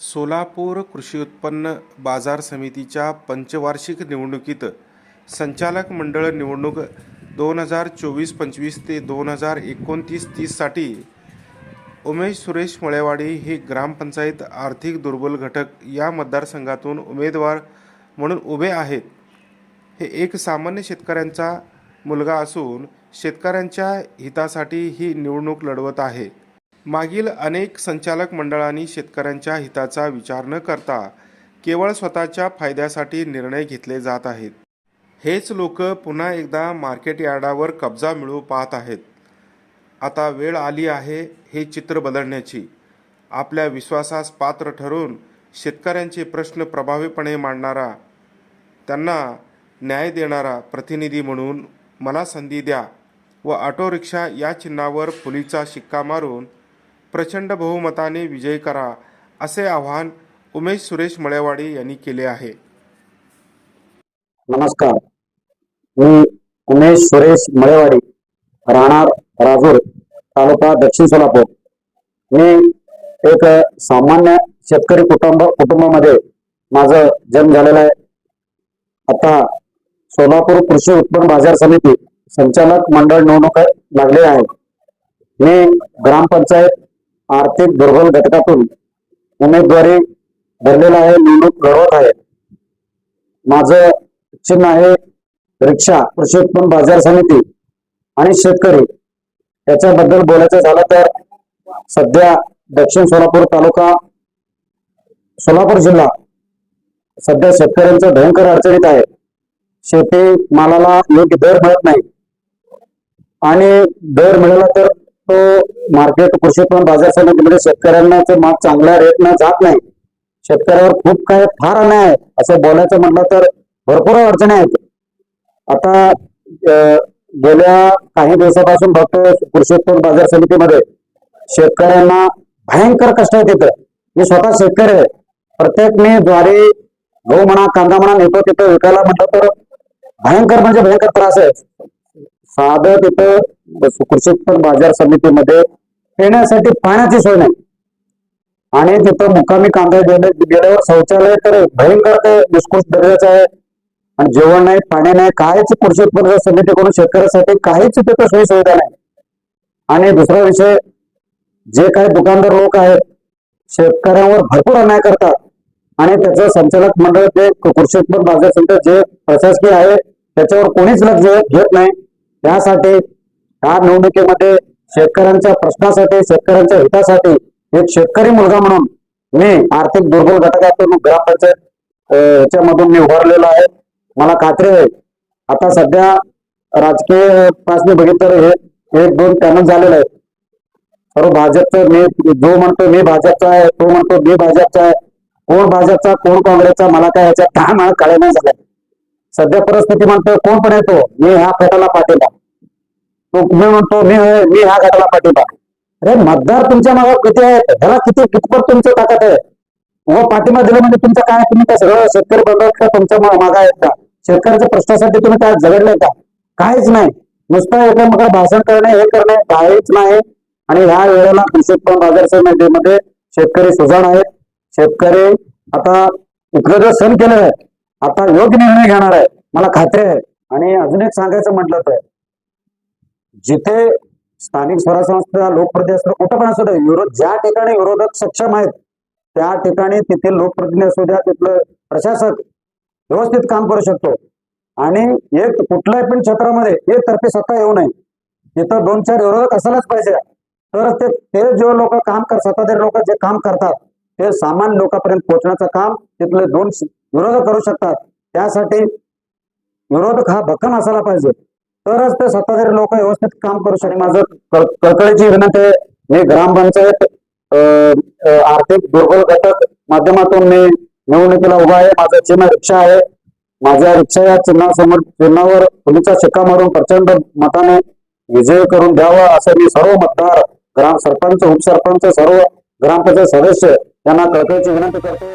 सोलापूर कृषी उत्पन्न बाजार समितीच्या पंचवार्षिक निवडणुकीत संचालक मंडळ निवडणूक दोन हजार चोवीस पंचवीस ते दोन हजार एकोणतीस तीससाठी उमेश सुरेश मळेवाडी हे ग्रामपंचायत आर्थिक दुर्बल घटक या मतदारसंघातून उमेदवार म्हणून उभे आहेत. हे एक सामान्य शेतकऱ्यांचा मुलगा असून शेतकऱ्यांच्या हितासाठी ही निवडणूक लढवत आहे. मागील अनेक संचालक मंडळांनी शेतकऱ्यांच्या हिताचा विचार न करता केवळ स्वतःच्या फायद्यासाठी निर्णय घेतले जात आहेत. हेच लोक पुन्हा एकदा मार्केट यार्डावर कब्जा मिळवू पाहत आहेत. आता वेळ आली आहे हे चित्र बदलण्याची. आपल्या विश्वासास पात्र ठरून शेतकऱ्यांचे प्रश्न प्रभावीपणे मांडणारा त्यांना न्याय देणारा प्रतिनिधी म्हणून मला संधी द्या व ऑटो रिक्षा या चिन्हावर फुलीचा शिक्का मारून प्रचंड बहुमताने विजय करा असे आवाहन उमेश सुरेश मळेवाडी यांनी केले आहे. नमस्कार. मी उमेश सुरेश मळेवाडी राहणार राजूर तालुका दक्षिण सोलापूर. मी एक सामान्य शेतकरी कुटुंब कुटुंबामध्ये माझं जन्म झालेला आहे. आता सोलापूर कृषी उत्पन्न बाजार समिती संचालक मंडळ निवडणूक लागले आहे. मी ग्रामपंचायत आर्थिक दुर्बल घटकातून उमेदवारी भरलेला आहे निवडणूक लढवत आहे. माझं चिन्ह आहे रिक्षा कृषी उत्पन्न बाजार समिती आणि शेतकरी. याच्याबद्दल बोलायचं झालं तर सध्या दक्षिण सोलापूर तालुका सोलापूर जिल्हा सध्या शेतकऱ्यांचं भयंकर अडचणीत आहे. शेती मालाला योग्य दर मिळत नाही. आणि दर मिळाला तर तो मार्केट कृषी उत्पन्न बाजार समितीमध्ये शेतकऱ्यांना ते माग चांगल्या रेटनं जात नाही. शेतकऱ्यावर खूप काय फार अन्याय आहे. असं बोलायचं म्हटलं तर भरपूर अडचणी आहेत. आता गेल्या काही दिवसापासून बघतोय कृषी उत्पन्न बाजार समितीमध्ये शेतकऱ्यांना भयंकर कष्ट आहेत तिथं. मी स्वतः शेतकरी आहे. प्रत्येक मी ज्वारी गहू म्हणा कांदा म्हणा नेतो तिथं विकायला म्हटलं तर भयंकर म्हणजे भयंकर त्रास आहे. साधं तिथं कृषी उत्पन्न बाजार समितीमध्ये येण्यासाठी पाण्याची सोय नाही. आणि तिथं मुक्कामी कांदा गेल्यावर शौचालय तर भयंकर ते निष्कृष्ट दर्जाचं आहे. आणि जेवण नाही पाणी नाही काहीच कृषी उत्पन्न समितीकडून शेतकऱ्यासाठी काहीच तिथं सोयी सुविधा नाही. आणि दुसरा विषय जे काही दुकानदार लोक आहेत शेतकऱ्यांवर भरपूर अन्याय करतात. आणि त्याचं संचालक मंडळ ते कृषी उत्पन्न बाजार समिती जे प्रशासकीय आहे त्याच्यावर कोणीच लक्ष घेत नाही. त्यासाठी ह्या निवडणुकीमध्ये शेतकऱ्यांच्या प्रश्नासाठी शेतकऱ्यांच्या हितासाठी एक शेतकरी मुलगा म्हणून मी आर्थिक दुर्बल घटकातून ग्रामपंचायत याच्यामधून मी उभारलेलो आहे. मला खात्री आहे आता सध्या राजकीय पासने बघितलं तर हे एक दोन पॅनल झालेलं आहे सर्व भाजपचं मी जो म्हणतो मी भाजपचा आहे तो म्हणतो मी भाजपचा आहे. कोण भाजपचा कोण काँग्रेसचा मला काय याच्यात काय मला कळे नाही झालं सध्या परिस्थिती म्हणतो कोण पण येतो मी ह्या फेटाला पाठिंबा तो मी म्हणतो मी मी ह्या गटाला पाठिंबा अरे मतदार तुमच्या मागे किती आहेत? ह्याला किती कितपत तुमचं ताकद आहे? व पाठिंबा दिला म्हणजे तुमचं काय? तुम्ही काय सगळं शेतकरी बंधू का? तुमच्या मागा आहेत का? शेतकऱ्याच्या प्रश्नासाठी तुम्ही काय झगडलंय का? काहीच नाही. नुसतं एकमेकांना भाषण करणे हे करणे काहीच नाही. आणि ह्या वेळेला कृषी उत्पन्न बाजार समितीमध्ये शेतकरी सुजाण आहेत. शेतकरी आता इकडे जो सण केलेला आहे आता योग्य निर्णय घेणार आहे. मला खात्री आहे. आणि अजून एक सांगायचं म्हटलं तर जिथे स्थानिक स्वराज संस्था लोकप्रतिनिधी असतो कुठं पण असू दे विरोध ज्या ठिकाणी विरोधक सक्षम आहेत त्या ठिकाणी तिथे लोकप्रतिनिधी असू द्या तिथलं प्रशासक व्यवस्थित काम करू शकतो. आणि एक कुठल्याही पण क्षेत्रामध्ये एक तर्फे सत्ता येऊ नये. तिथं दोन चार विरोधक असायलाच पाहिजे. तर ते ते जे लोक काम कर सत्ताधारी लोक जे काम करतात ते सामान्य लोकांपर्यंत पोहोचण्याचं काम तिथले दोन विरोधक करू शकतात. त्यासाठी विरोधक हा भक्कम असायला पाहिजे. तरच ते सत्ताधारी लोक व्यवस्थित काम करू शकतात. माझं कळकळीची विनंती आहे मी ग्रामपंचायत अं, आर्थिक दुर्बल घटक माध्यमातून मी निवडणुकीला उभा आहे. माझा चिन्ह रिक्षा आहे. माझ्या रिक्षा या चिन्हासमोर चिन्हावर फुलीचा शिक्का मारून प्रचंड मताने विजय करून द्यावा असं मी सर्व मतदार ग्राम सरपंच उपसरपंच सर्व ग्रामपंचायत सदस्य यांना कळकळीची विनंती करतो